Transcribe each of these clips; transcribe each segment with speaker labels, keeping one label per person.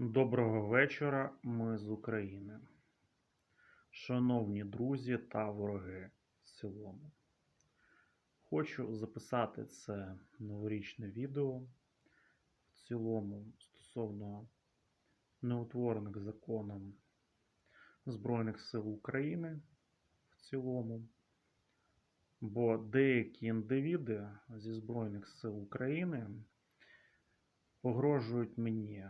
Speaker 1: Доброго вечора, ми з України. Шановні друзі та вороги в цілому. Хочу записати це новорічне відео в цілому стосовно неутворених законом Збройних сил України в цілому. Бо деякі індивіди зі Збройних сил України погрожують мені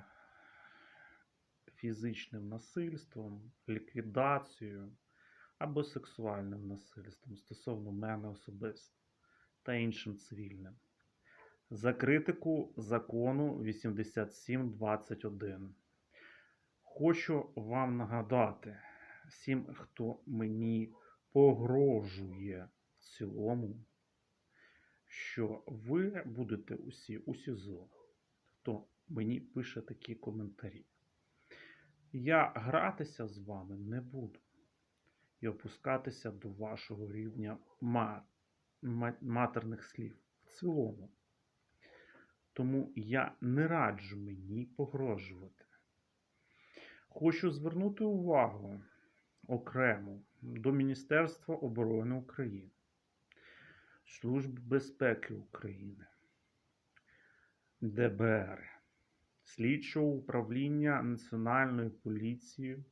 Speaker 1: фізичним насильством, ліквідацією або сексуальним насильством стосовно мене особисто та іншим цивільним. За критику закону 8721. Хочу вам нагадати всім, хто мені погрожує в цілому, що ви будете усі у СІЗО, хто мені пише такі коментарі. Я гратися з вами не буду і опускатися до вашого рівня ма- ма- матерних слів в цілому. Тому я не раджу мені погрожувати. Хочу звернути увагу окремо до Міністерства оборони України, Служби безпеки України, ДБР, Слідчого управління Національної поліції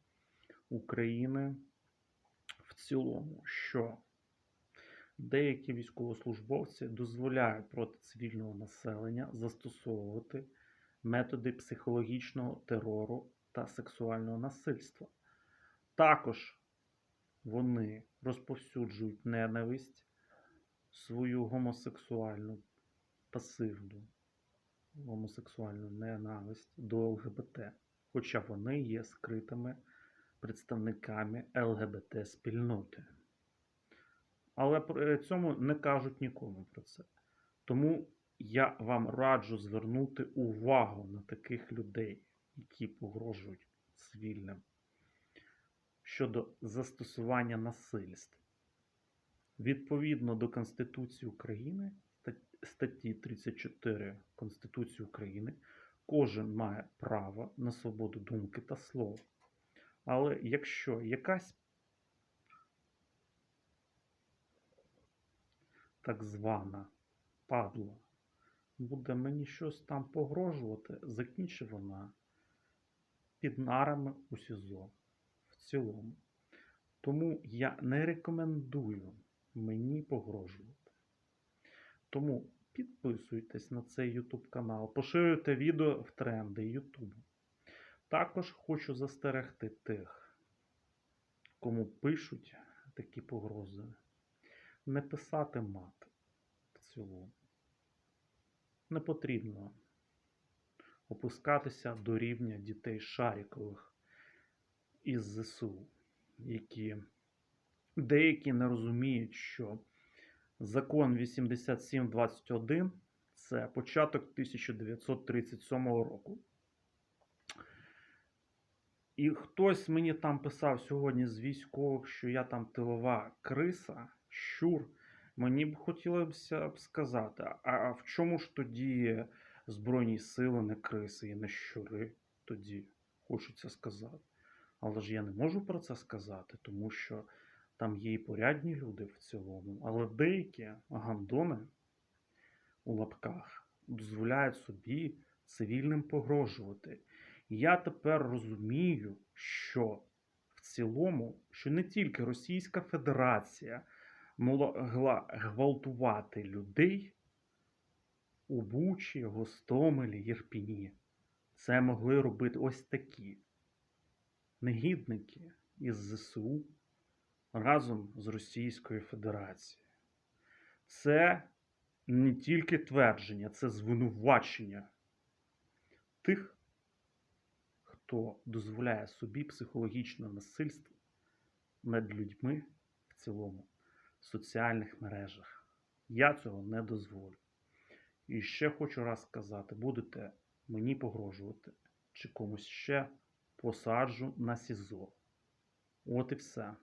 Speaker 1: України в цілому, що деякі військовослужбовці дозволяють проти цивільного населення застосовувати методи психологічного терору та сексуального насильства. Також вони розповсюджують ненависть, свою гомосексуальну пасивну гомосексуальну ненависть до ЛГБТ, хоча вони є скритими представниками ЛГБТ спільноти. Але при цьому не кажуть нікому про це. Тому я вам раджу звернути увагу на таких людей, які погрожують цивільним щодо застосування насильств. Відповідно до Конституції України, статті 34 Конституції України, кожен має право на свободу думки та слова. Але якщо якась так звана падла буде мені щось там погрожувати, закінчить вона під нарами у СІЗО в цілому. Тому я не рекомендую мені погрожувати. Тому підписуйтесь на цей YouTube канал, поширюйте відео в тренди YouTube. Також хочу застерегти тих, кому пишуть такі погрози, не писати мат в цілому. Не потрібно опускатися до рівня дітей Шарікових із ЗСУ, які деякі не розуміють, що закон 8721 це початок 1937 року. І хтось мені там писав сьогодні з військових, що я там тилова криса, щур. Мені б хотілося б сказати, а- в чому ж тоді Збройні сили не криси і не щури тоді хочеться сказати. Але ж я не можу про це сказати, тому що там є і порядні люди в цілому, але деякі гандони у лапках дозволяють собі цивільним погрожувати. Я тепер розумію, що в цілому, що не тільки Російська Федерація могла гвалтувати людей у Бучі, Гостомелі, Єрпіні. Це могли робити ось такі негідники із ЗСУ разом з Російською Федерацією. Це не тільки твердження, це звинувачення тих, хто дозволяє собі психологічне насильство над людьми в цілому в соціальних мережах. Я цього не дозволю. І ще хочу раз сказати: будете мені погрожувати чи комусь ще посаджу на СІЗО. От і все.